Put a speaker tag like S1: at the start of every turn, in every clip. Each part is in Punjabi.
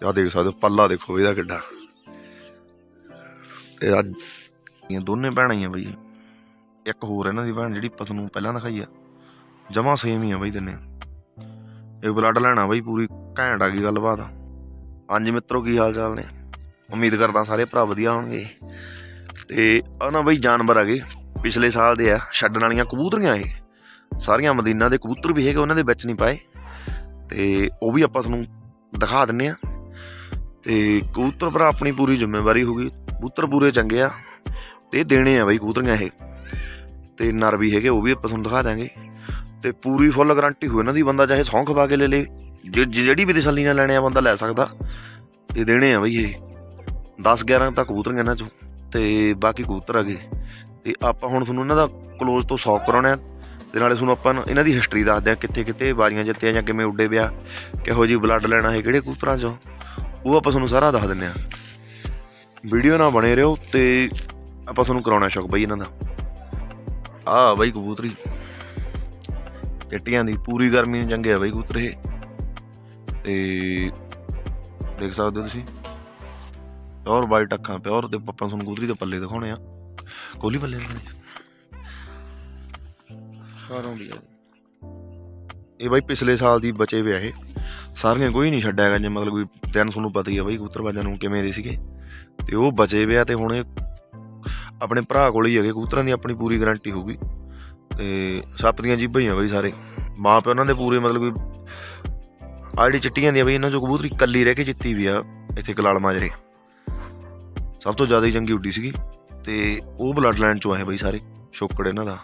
S1: ਤੇ ਆ ਦੇਖ ਸਕਦੇ ਹੋ, ਪੱਲਾ ਦੇਖੋ ਇਹਦਾ ਕਿੱਡਾ। ਤੇ ਅੱਜ ਇਹ ਦੋਨੇ ਭੈਣਾਂ ਹੀ ਆ ਬਈ। ਇੱਕ ਹੋਰ ਇਹਨਾਂ ਦੀ ਭੈਣ ਜਿਹੜੀ ਪਤ ਨੂੰ ਪਹਿਲਾਂ ਦਿਖਾਈ ਆ। ਜਮਾ ਸੇਮ ਹੀ ਆ ਬਈ ਤਿੰਨੇ। ਇਹ ਬਲੱਡ ਲੈਣਾ ਬਈ, ਪੂਰੀ ਘੈਂਟ ਆ ਗਈ ਗੱਲਬਾਤ। ਹਾਂਜੀ ਮਿੱਤਰੋ, ਕੀ ਹਾਲ ਚਾਲ ਨੇ? ਉਮੀਦ ਕਰਦਾ ਸਾਰੇ ਭਰਾ ਵਧੀਆ ਹੋਣਗੇ। ਤੇ ਆ ਨਾ ਬਈ ਜਾਨਵਰ ਆ ਗਏ। ਪਿਛਲੇ ਸਾਲ ਦੇ ਆ, ਛੱਡਣ ਵਾਲੀਆਂ ਕਬੂਤਰੀਆਂ ਇਹ। ਸਾਰੀਆਂ ਮਦੀਨਾ ਦੇ ਕਬੂਤਰ ਵੀ ਹੈਗੇ, ਉਹਨਾਂ ਦੇ ਵਿੱਚ ਨਹੀਂ ਪਾਏ। ਤੇ ਉਹ ਵੀ ਆਪਾਂ ਤੁਹਾਨੂੰ ਦਿਖਾ ਦਿੰਨੇ ਆ। ਤੇ ਕਬੂਤਰ ਭਰਾ ਆਪਣੀ ਪੂਰੀ ਜ਼ਿੰਮੇਵਾਰੀ ਹੋਗੀ ਕਬੂਤਰ ਪੂਰੇ ਚੰਗੇ ਆ ਤੇ ਦੇਣੇ ਆ ਬਾਈ ਕਬੂਤਰੀਆਂ ਇਹ। ਤੇ ਨਰ ਵੀ ਹੈਗੇ, ਉਹ ਵੀ ਆਪਾਂ ਤੁਹਾਨੂੰ ਦਿਖਾ ਦਾਂਗੇ ਤੇ ਪੂਰੀ ਫੁੱਲ ਗਾਰੰਟੀ ਹੋ ਇਹਨਾਂ ਦੀ, ਬੰਦਾ ਚਾਹੇ ਸੌਂਖ ਪਾ ਕੇ ਲੈ ਲੇ, ਜੇ- ਜਿਹੜੀ ਵੀ ਤਸੱਲੀ ਨਾਲ ਲੈਣੇ ਆ ਬੰਦਾ ਲੈ ਸਕਦਾ। ਤੇ ਦੇਣੇ ਆ ਬਈ ਇਹ। 10 11 ਤੱਕ ਕਬੂਤਰੀਆਂ ਇਹਨਾਂ ਚੋਂ। ਤੇ ਬਾਕੀ ਕਬੂਤਰ ਆ ਗਏ ਤੇ ਆਪਾਂ ਹੁਣ ਤੁਹਾਨੂੰ ਇਹਨਾਂ ਦਾ ਕਲੋਜ਼ ਤੋਂ ਸੌਕ ਕਰਾਉਣਾ ਹੈ। ਤੇ ਨਾਲੇ ਤੁਹਾਨੂੰ ਆਪਾਂ ਇਹਨਾਂ ਦੀ ਹਿਸਟਰੀ ਦੱਸਦੇ ਆ ਕਿੱਥੇ ਕਿੱਥੇ ਬਾਰੀਆਂ ਜਿੱਤੀਆਂ ਜਾਂ ਕਿਵੇਂ ਉੱਡੇ ਪਿਆ, ਕਿਹੋ ਜੀ ਬਲੱਡ ਲੈਣਾ ਹੈ, ਕਿਹੜੇ ਕਬੂਤਰਾਂ ਚੋਂ। ਉਹ ਆਪਾਂ ਤੁਹਾਨੂੰ ਸਾਰਾ ਦੱਸ ਦਿੰਨੇ ਆ। ਵੀਡੀਓ ਨਾਲ ਬਣੇ ਰਹੋ ਤੇ ਆਪਾਂ ਤੁਹਾਨੂੰ ਕਰਾਉਣਾ ਸ਼ੌਕ ਬਈ ਇਹਨਾਂ ਦਾ। ਆ ਬਈ ਕਬੂਤਰੀ। ਚਿੱਟੀਆਂ ਦੀ ਪੂਰੀ ਗਰਮੀ ਨੂੰ ਜੰਗੇ ਆ ਬਈ ਕਬੂਤਰ ਇਹ। ਤੇ ਦੇਖ ਸਕਦੇ ਹੋ ਤੁਸੀਂ। ਪਿਓਰ ਵਾਈਟ ਅੱਖਾਂ ਪਿਓਰ ਤੇ ਆਪਾਂ ਤੁਹਾਨੂੰ ਕਬੂਤਰੀ ਦੇ ਪੱਲੇ ਦਿਖਾਉਣੇ ਆ। ਕੋਲੀ ਪੱਲੇ ਦਿਖਾਉਣੇ ਸਾਰੋਂ ਦੀ ਆ। ਇਹ ਬਾਈ ਪਿਛਲੇ ਸਾਲ ਦੀ ਬਚੇ ਵੇ ਆ ਇਹ। ਸਾਰੀਆਂ ਕੋਈ ਨਹੀਂ ਛੱਡਿਆ ਹੈਗਾ, ਜੇ ਮਤਲਬ ਕੋਈ ਤਿੰਨ ਤੁਹਾਨੂੰ ਪਤਾ ਹੀ ਆ ਬਾਈ ਕਬੂਤਰਬਾਜ਼ਾਂ ਨੂੰ ਕਿਵੇਂ ਦੇ ਸੀਗੇ। ਤੇ ਉਹ ਬਚੇ ਵੇ ਆ ਤੇ ਹੁਣ ਇਹ ਆਪਣੇ ਭਰਾ ਕੋਲ ਹੀ ਹੈਗੇ, ਕਬੂਤਰਾਂ ਦੀ ਆਪਣੀ ਪੂਰੀ ਗਾਰੰਟੀ ਹੋਊਗੀ। ਤੇ ਸੱਪ ਦੀਆਂ ਜੀਬਾਂ ਹੀ ਆ ਬਾਈ ਸਾਰੇ। ਮਾਂ ਪਿਓ ਉਹਨਾਂ ਦੇ ਪੂਰੇ ਮਤਲਬ ਕਿ ਆਹ ਜਿਹੜੀ ਚਿੱਟੀਆਂ ਦੀਆਂ ਬਈ, ਇਹਨਾਂ ਚੋਂ ਕਬੂਤਰੀ ਕੱਲੀ ਰਹਿ ਕੇ ਜਿੱਤੀ ਵੀ ਆ ਇੱਥੇ ਕਲਾਲ ਮਾਜਰੇ। ਸਭ ਤੋਂ ਜ਼ਿਆਦਾ ਹੀ ਚੰਗੀ ਉੱਡੀ ਸੀਗੀ। ਤੇ ਉਹ ਬਲੱਡ ਲਾਈਨ ਚੋਂ ਆਏ ਬਈ ਸਾਰੇ, ਸ਼ੋਕੜ ਇਹਨਾਂ ਦਾ।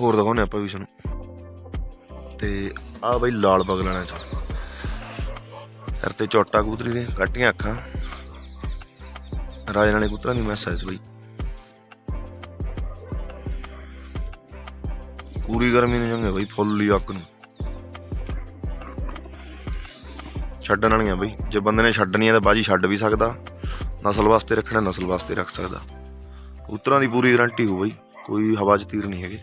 S1: ਹੋਰ ਦਿਖਾਉਣੇ ਆਪਾਂ ਵੀ ਤੁਹਾਨੂੰ ਤੇ ਆ ਬਈ ਲਾਲ ਬਗਲਾਣਾ ਚ ਸਿਰ ਤੇ ਚੋਟਾ ਕਬੂਤਰੀ ਦੇ ਕੱਟੀਆਂ ਅੱਖਾਂ। ਰਾਜੇ ਵਾਲੇ ਕਬੂਤਰਾਂ ਦੀ ਮੈਸੇਜ ਬਈ। ਪੂਰੀ ਗਰਮੀ ਨੂੰ ਜੰਗੇ ਬਈ, ਫੁੱਲ ਹੀ ਅੱਗ ਨੂੰ। ਛੱਡਣ ਵਾਲੀਆਂ ਬਈ, ਜੇ ਬੰਦੇ ਨੇ ਛੱਡਣੀ ਹੈ ਤਾਂ ਬਾਜੀ ਛੱਡ ਵੀ ਸਕਦਾ। ਨਸਲ ਵਾਸਤੇ ਰੱਖਣਾ, ਨਸਲ ਵਾਸਤੇ ਰੱਖ ਸਕਦਾ। ਕਬੂਤਰਾਂ ਦੀ ਪੂਰੀ ਗਾਰੰਟੀ ਹੋ ਬਈ, ਕੋਈ ਹਵਾ 'ਚ ਤੀਰ ਨਹੀਂ ਹੈਗੇ।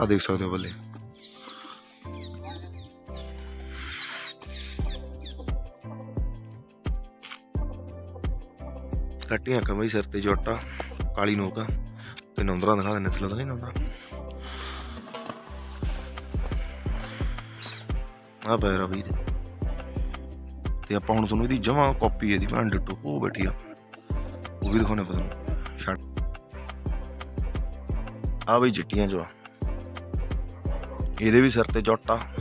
S1: ਆ ਦੇਖ ਸਕਦੇ ਹੋ ਬੱਲੇ। ਕੱਟੀਆਂ ਅੱਖਾਂ ਸਿਰ ਤੇ ਜੋਟਾ, ਕਾਲੀ ਨੋਕ। ਤੇ ਨੰਦਰਾ ਦਿਖਾ ਦਿੰਦੇ ਥੱਲੇ ਤਾਂ ਨੰਦਰਾ। ਆ ਪੈਰਾ ਬਈ ਦੇ ਤੇ ਆਪਾਂ ਹੁਣ ਤੁਹਾਨੂੰ ਇਹਦੀ ਜਮਾ ਕਾਪੀ ਇਹਦੀ ਭੈਣ ਡਿੱਟੋ ਉਹ ਬੈਠੀ ਆ। ਉਹ ਵੀ ਦਿਖਾਉਣੇ ਪਤਾ ਨੂੰ ਛੱਡ ਆ ਬਈ ਚਿੱਟੀਆਂ ਜੋ ਆ ਇਹਦੇ ਵੀ ਸਿਰ ਤੇ ਜੋਟਾ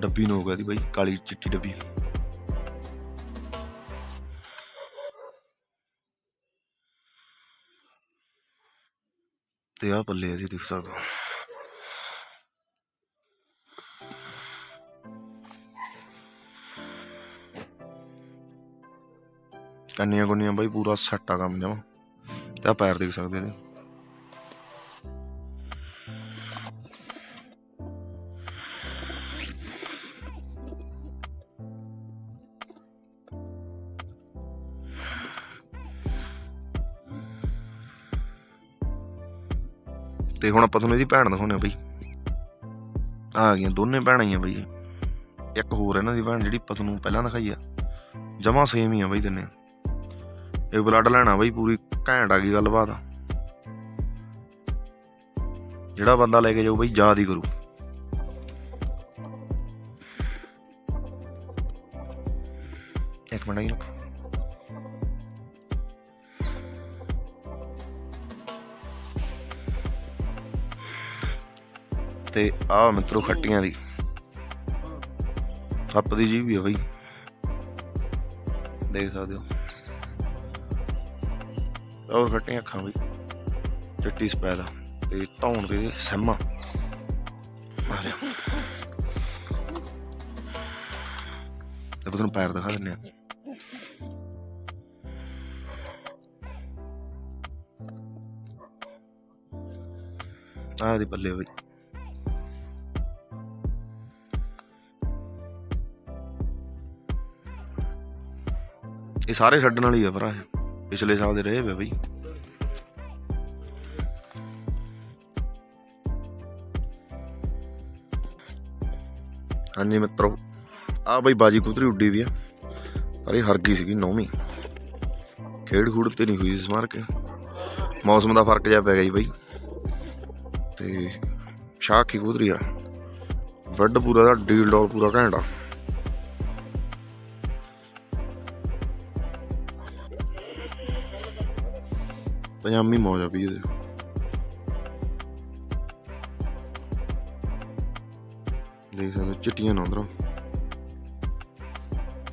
S1: ਡੱਬੀ ਨੋਕ ਆ ਦੀ ਬਈ, ਕਾਲੀ ਚਿੱਟੀ ਡੱਬੀ। ਤੇ ਆ ਪੱਲੇ ਅਸੀਂ ਦਿਖ ਸਕਦੇ। ਹੋ ਕੰਨੀਆਂ ਕੁੰਨੀਆਂ ਬਾਈ ਪੂਰਾ ਸੱਟਾ ਕੰਮ ਜਮਾ। ਤੇ ਆ ਪੈਰ ਦੇਖ ਸਕਦੇ ਨੇ ਤੇ ਹੁਣ ਆਪਾਂ ਤੁਹਾਨੂੰ ਇਹਦੀ ਭੈਣ ਦਿਖਾਉਣੇ ਆ ਬਈ। ਆ ਗਈਆਂ, ਦੋਨੇ ਭੈਣਾਂ ਹੀ ਆ ਬਈ। ਇੱਕ ਹੋਰ ਇਹਨਾਂ ਦੀ ਭੈਣ ਜਿਹੜੀ ਆਪਾਂ ਤੁਹਾਨੂੰ ਪਹਿਲਾਂ ਦਿਖਾਈ ਆ। ਜਮਾ ਸੇਮ ਹੀ ਆ ਬਈ ਤਿੰਨੇ। ਇਹ ਬਲੱਡ ਲੈਣਾ ਬਈ, ਪੂਰੀ ਘੈਂਟ ਆ ਗਈ ਗੱਲਬਾਤ। ਜਿਹੜਾ ਬੰਦਾ ਲੈ ਕੇ ਜਾਊ ਬਈ, ਯਾਦ ਹੀ ਕਰੂ। ਇੱਕ ਮਿੰਟ ਹੀ ਤੇ ਆ ਮਿੱਤਰੋ ਖੱਟੀਆਂ ਦੀ। ਸੱਪ ਦੀ ਜੀਭ ਵੀ ਆ ਬਈ। ਦੇਖ ਸਕਦੇ ਹੋ। ਔਰ ਖੱਟੀਆਂ ਅੱਖਾਂ ਬਈ। ਚਿੱਟੀ ਸਪੈਦ ਆ। ਤੇ ਧੌਣ ਦੇ ਸਹਿਮਾ। ਮਾਰਿਆ। ਤੇ ਤੁਹਾਨੂੰ ਪੈਰ ਦਿਖਾ ਦਿੰਨੇ ਆ ਆਹ ਦੀ ਬੱਲੇ ਬਈ। ਇਹ ਸਾਰੇ ਛੱਡਣ ਵਾਲੀ ਆ ਭਰਾ ਪਿਛਲੇ ਸਾਲ ਦੇ ਰਹੇ ਵੇ ਬਈ। ਹਾਂਜੀ ਮਿੱਤਰੋ ਆ ਬਈ ਬਾਜੀ ਕੁਤਰੀ ਉੱਡੀ ਵੀ ਆ। ਪਰ ਇਹ ਹਰ ਗਈ ਸੀਗੀ ਨੌਵੀਂ। ਖੇਡ ਖੂੜ ਤੇ ਨਹੀਂ ਹੋਈ ਇਸ ਮਾਰ ਕੇ। ਮੌਸਮ ਦਾ ਫ਼ਰਕ ਜਿਹਾ ਪੈ ਗਿਆ ਜੀ ਬਈ। ਤੇ ਸ਼ਾਹ ਕੀ ਕੁਤਰੀ ਆ। ਵੱਡ ਪੂਰਾ ਦਾ ਡੀਲ ਡੋਲ ਪੂਰਾ ਘੈਂਟਾ ਪਜਾਮੀ ਮੌਜਾ ਵੀ ਦੇਖ ਸਕਦੇ ਚਿੱਟੀਆਂ ਨਾ ਅੰਦਰੋਂ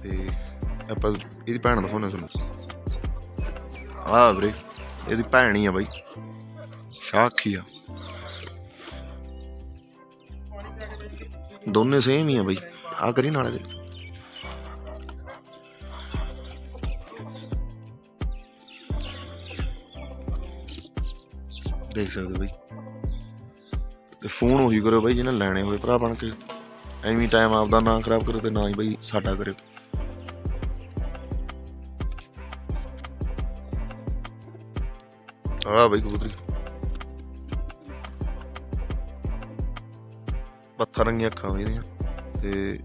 S1: ਤੇ ਆਪਾਂ ਇਹਦੀ ਭੈਣ ਦਿਖਾਉਣਾ ਤੁਹਾਨੂੰ ਆਹ ਵੀਰੇ ਇਹਦੀ ਭੈਣ ਹੀ ਆ ਬਾਈ ਸ਼ਾਖੀ ਆ ਦੋਨੇ ਸੇਮ ਹੀ ਆ ਬਾਈ ਆ ਕਰੀ ਨਾਲੇ ਦੇ ਦੇਖ ਸਕਦੇ ਹੋ ਬਾਈ। ਤੇ ਫੋਨ ਉਹੀ ਕਰੋ ਬਾਈ ਜਿਹਨੇ ਲੈਣੇ ਹੋਏ ਭਰਾ ਬਣ ਕੇ। ਐਵੇਂ ਟਾਈਮ ਆਪਦਾ ਨਾ ਖਰਾਬ ਕਰੋ ਤੇ ਨਾ ਹੀ ਬਾਈ ਸਾਡਾ ਕਰਿਓ। ਆ ਬਾਈ ਕਬੂਤਰੀ। ਪੱਥਰ ਰੰਗੀਆਂ ਅੱਖਾਂ ਹੋਈ ਦੀਆਂ ਤੇ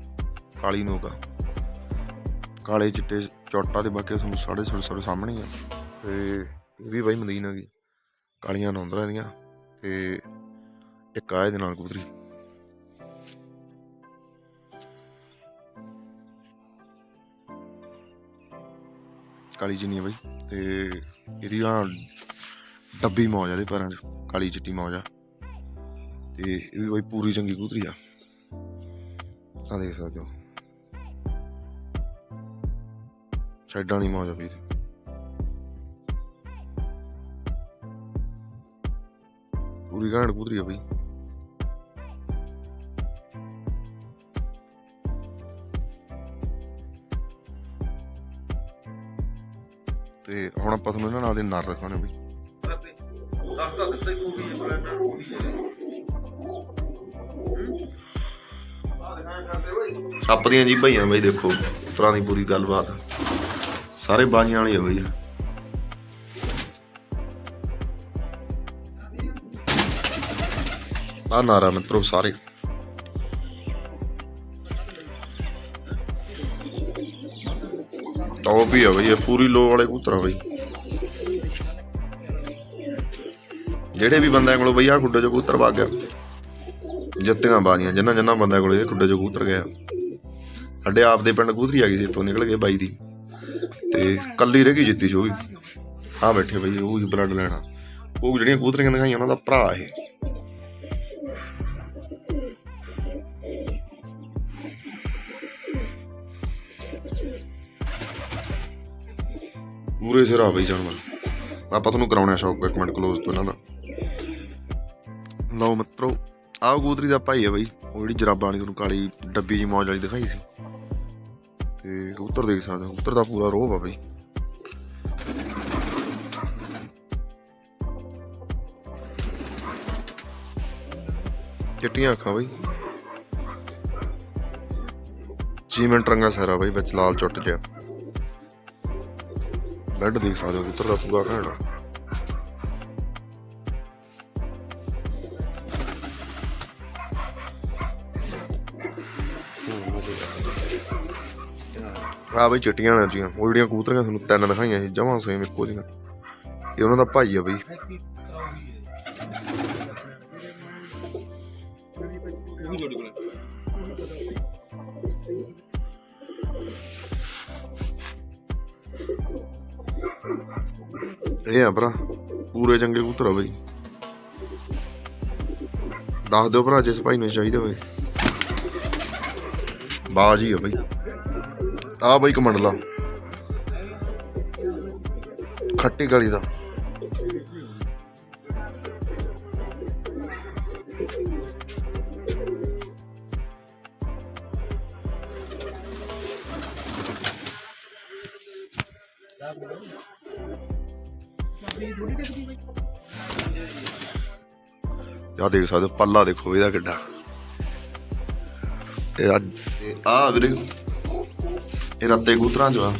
S1: ਕਾਲੀ ਨੋਕ ਆ। ਕਾਲੇ ਚਿੱਟੇ ਚੋਟਾ ਦੇ ਬਾਕੀ ਤੁਹਾਨੂੰ ਸਾੜੇ ਛੋਟੇ ਛੋਟੇ ਸਾਹਮਣੇ ਆ। ਤੇ ਇਹ ਵੀ ਬਾਈ ਮਦੀਨਾ ਦੀ ਕਾਲੀਆਂ ਨੌਂਦਰਾਂ ਦੀਆਂ ਤੇ ਇੱਕ ਆ ਇਹਦੇ ਨਾਲ ਕਬੂਤਰੀ ਕਾਲੀ ਜਿੰਨੀ ਆ ਬਈ ਤੇ ਇਹਦੀ ਆ ਡੱਬੀ ਮੌਜ ਆ ਇਹਦੇ ਪੈਰਾਂ 'ਚ, ਕਾਲੀ ਚਿੱਟੀ ਮੌਜ ਆ। ਤੇ ਇਹ ਵੀ ਬਈ ਪੂਰੀ ਚੰਗੀ ਕਬੂਤਰੀ ਆ। ਆ ਦੇਖ ਸਕਦੇ ਹੋ। ਸਾਈਡਾਂ ਵਾਲੀ ਮੌਜ ਆ ਵੀ ਪੂਰੀ ਘਾਣ ਕਬੂਤਰੀ ਆ ਬਈ। ਤੇ ਹੁਣ ਆਪਾਂ ਤੁਹਾਨੂੰ ਇਹਨਾਂ ਨਾਲ ਦੇ ਨਰ ਦਿਖਾਉਣੇ ਬਈ। ਸੱਪ ਦੀਆਂ ਜੀ ਭਈਆਂ ਬਈ ਦੇਖੋ ਤਰ੍ਹਾਂ ਦੀ ਪੂਰੀ ਗੱਲਬਾਤ। ਸਾਰੇ ਬਾਜੀਆਂ ਵਾਲੀ ਆ ਬਈ। ਆ ਨਾਰਾ ਮਿੱਤਰੋ ਸਾਰੇ। ਉਹ ਵੀ ਆ ਬਈ, ਇਹ ਪੂਰੀ ਲੋ ਵਾਲੇ ਕਬੂਤਰ ਬਈ। ਜਿਹੜੇ ਵੀ ਬੰਦਿਆਂ ਕੋਲ ਬਈ ਆ ਖੁੱਡੇ ਚੋਂ ਕੂਤਰ ਵਗ ਗਿਆ, ਜਿੱਤੀਆਂ ਬਾਜ਼ੀਆਂ ਜਿੰਨਾ ਜਿੰਨਾ ਬੰਦਿਆਂ ਕੋਲ ਇਹ ਖੁੱਡੇ ਚੋਂ ਕਬੂਤਰ ਗਿਆ। ਸਾਡੇ ਆਪ ਦੇ ਪਿੰਡ ਕਬੂਤਰੀ ਆ ਗਈ ਸੀ, ਇੱਥੋਂ ਨਿਕਲ ਗਏ ਬਾਈ ਦੀ। ਤੇ ਕੱਲੀ ਰਹਿ ਗਈ ਜਿੱਤੀ ਸ਼ੋਗੀ ਆ ਬੈਠੇ ਬਈ, ਉਹ ਹੀ ਬਲੱਡ ਲੈਣਾ ਉਹ ਜਿਹੜੀਆਂ ਕਬੂਤਰੀਆਂ ਦਿਖਾਈਆਂ, ਉਹਨਾਂ ਦਾ ਭਰਾ ਇਹ। ਪੂਰੇ ਸਿਰ ਬਈ ਜਾਨਵਰ ਆਪਾਂ ਤੁਹਾਨੂੰ ਕਰਾਉਣਾ ਸ਼ੌਕ ਇੱਕ ਮਿੰਟ ਕਲੋਜ਼ ਤੋਂ ਇਹਨਾਂ ਦਾ। ਲਓ ਮਿੱਤਰੋ, ਆਹ ਕਬੂਤਰੀ ਦਾ ਭਾਈ ਆ ਬਈ, ਉਹ ਜਿਹੜੀ ਜਰਾਬਾਂ ਵਾਲੀ ਤੁਹਾਨੂੰ ਕਾਲੀ ਡੱਬੀ ਜੀ ਮੌਜ ਵਾਲੀ ਦਿਖਾਈ ਸੀ। ਤੇ ਕਬੂਤਰ ਦੇਖ ਸਕਦੇ ਹੋ, ਕਬੂਤਰ ਦਾ ਪੂਰਾ ਰੋਹ ਆ ਬਈ। ਚਿੱਟੀਆਂ ਅੱਖਾਂ ਬਈ। ਸੀਮੈਂਟ ਰੰਗਾ ਸਾਰਾ ਬਈ, ਵਿੱਚ ਲਾਲ ਚੁੱਟ ਜਿਹਾ। ਬੈੱਡ ਦੇਖ ਸਕਦੇ ਹੋ ਕਬੂਤਰ ਦਾ ਪੂਰਾ ਘੈਂਟਾ ਆ। ਬਈ ਚਿੱਟੀਆਂ ਨਾ ਜੀਆਂ ਉਹ ਜਿਹੜੀਆਂ ਕਬੂਤਰੀਆਂ ਤੁਹਾਨੂੰ ਤਿੰਨ ਦਿਖਾਈਆਂ ਸੀ, ਜਮਾਂ ਸੇਮ ਇੱਕੋ ਜਿਹੀਆਂ। ਇਹ ਉਹਨਾਂ ਦਾ ਭਾਈ ਆ ਬਈ। ਇਹ ਆ ਭਰਾ, ਪੂਰੇ ਚੰਗੇ ਕਬੂਤਰ ਆ ਬਈ। ਦੱਸ ਦਿਓ ਭਰਾ, ਜਿਸ ਭਾਈ ਨੂੰ ਚਾਹੀਦਾ ਹੋਏ ਬਾਜੀ ਆ ਬਈ। ਆ ਬਈ ਕਮੰਡਲਾ ਖੱਟੀ ਗਲੀ ਦਾ। ਆ ਦੇਖ ਸਕਦੇ ਹੋ, ਪੱਲਾ ਦੇਖੋ ਇਹਦਾ ਕਿੱਡਾ। ਇਹ ਅੱਜ ਆ ਵੀਰੇ ਇਹ ਰੱਤੇ ਕਬੂਤਰਾਂ ਚ ਆ।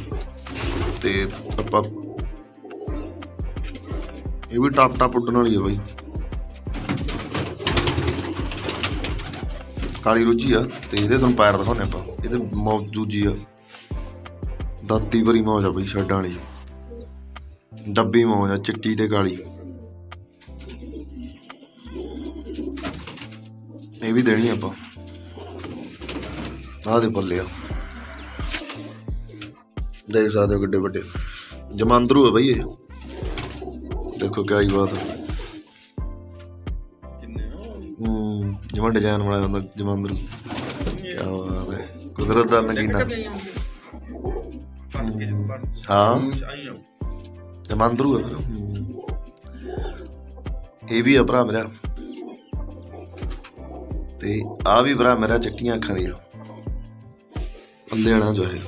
S1: ਤੇ ਆਪਾਂ ਇਹ ਵੀ ਟਾਪ ਟਾਪ ਉੱਡਣ ਵਾਲੀ ਆ ਬਾਈ। ਕਾਲੀ ਰੁੱਜੀ ਆ ਤੇ ਇਹਦੇ ਤੁਹਾਨੂੰ ਪੈਰ ਦਿਖਾਉਣੇ ਆਪਾਂ। ਇਹਦੇ ਮੌਜ ਦੂਜੀ ਆ। ਦਾਤੀ ਭਰੀ ਮੌਜ ਆ ਬਈ ਛੱਡਾਂ ਵਾਲੀ। ਡੱਬੀ ਮੌਜ ਆ ਚਿੱਟੀ ਤੇ ਕਾਲੀ। ਵੀ ਦੇਣੀ ਆਪਾਂ। ਆਹ ਦੇ ਪੱਲੇ ਆ ਦੇਖ ਸਕਦੇ ਹੋ ਕਿੱਡੇ ਵੱਡੇ। ਜਮਾਂਦਰੂ ਹੈ ਬਈ ਇਹ। ਦੇਖੋ ਕਿਆ ਹੀ ਬਾਤ ਹੈ ਹੂੰ ਜਮਾ ਡਿਜ਼ਾਈਨ ਬਣਾਇਆ ਹੁੰਦਾ ਜਮਾਂਦਰੂ। ਕਿਆ ਬਾਤ ਹੈ ਕੁਦਰਤ ਦਾ ਨਗੀਨਾ। ਹਾਂ। ਜਮਾਂਦਰੂ ਹੈ ਇਹ ਵੀ ਆ ਭਰਾ ਮੇਰਾ। ਤੇ ਆ ਵੀ ਭਰਾ ਮੇਰਾ ਚਿੱਟੀਆਂ ਅੱਖਾਂ ਦੀ ਆ ਜੋ ਹੈ।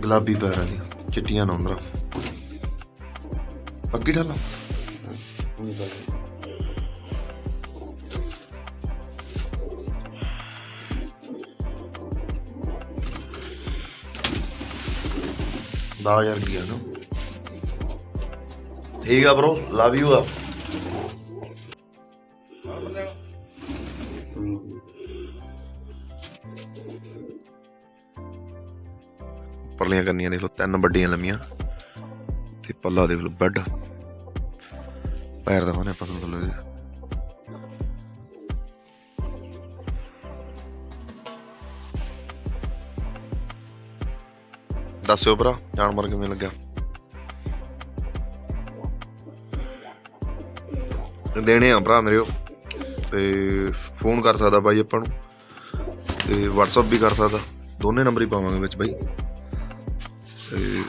S1: ਗੁਲਾਬੀ ਪੈਰਾਂ ਦੀ ਚਿੱਟੀਆਂ ਨੌਂਦਰਾ ਪੱਕੀ ਢਾਲਾ ਦਾ ਯਾਰ ਗਿਆ ਨਾ। ਠੀਕ ਆ ਬ్రో ਲਵ ਯੂ ਆ। ਪਰਲੀਆਂ ਕਰਨੀਆਂ ਦੇਖ ਲਓ, ਤਿੰਨ ਵੱਡੀਆਂ ਲੰਮੀਆਂ ਤੇ ਪੱਲਾ ਦੇਖ ਲਓ, ਬੈੱਡ। ਪੈਰ ਦਾ ਕੋਨੇ ਆਪਾਂ ਤੁਹਾਨੂੰ ਲੱਗੇ ਦੱਸਿਓ ਭਰਾ ਜਾਨਵਰ ਕਿਵੇਂ ਲੱਗਿਆ? ਦੇਣੇ ਆ ਭਰਾ ਮੇਰੇ ਤੇ ਫੋਨ ਕਰ ਸਕਦਾ ਬਾਈ ਆਪਾਂ ਨੂੰ। ਤੇ WhatsApp ਵੀ ਕਰ ਸਕਦਾ। ਦੋਨੇ ਨੰਬਰ ਹੀ ਪਾਵਾਂਗੇ ਵਿੱਚ ਬਾਈ। ਤੇ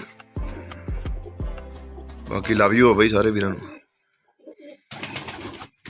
S1: ਬਾਕੀ ਲਵ ਯੂ ਆ ਬਾਈ ਸਾਰੇ ਵੀਰਾਂ ਨੂੰ।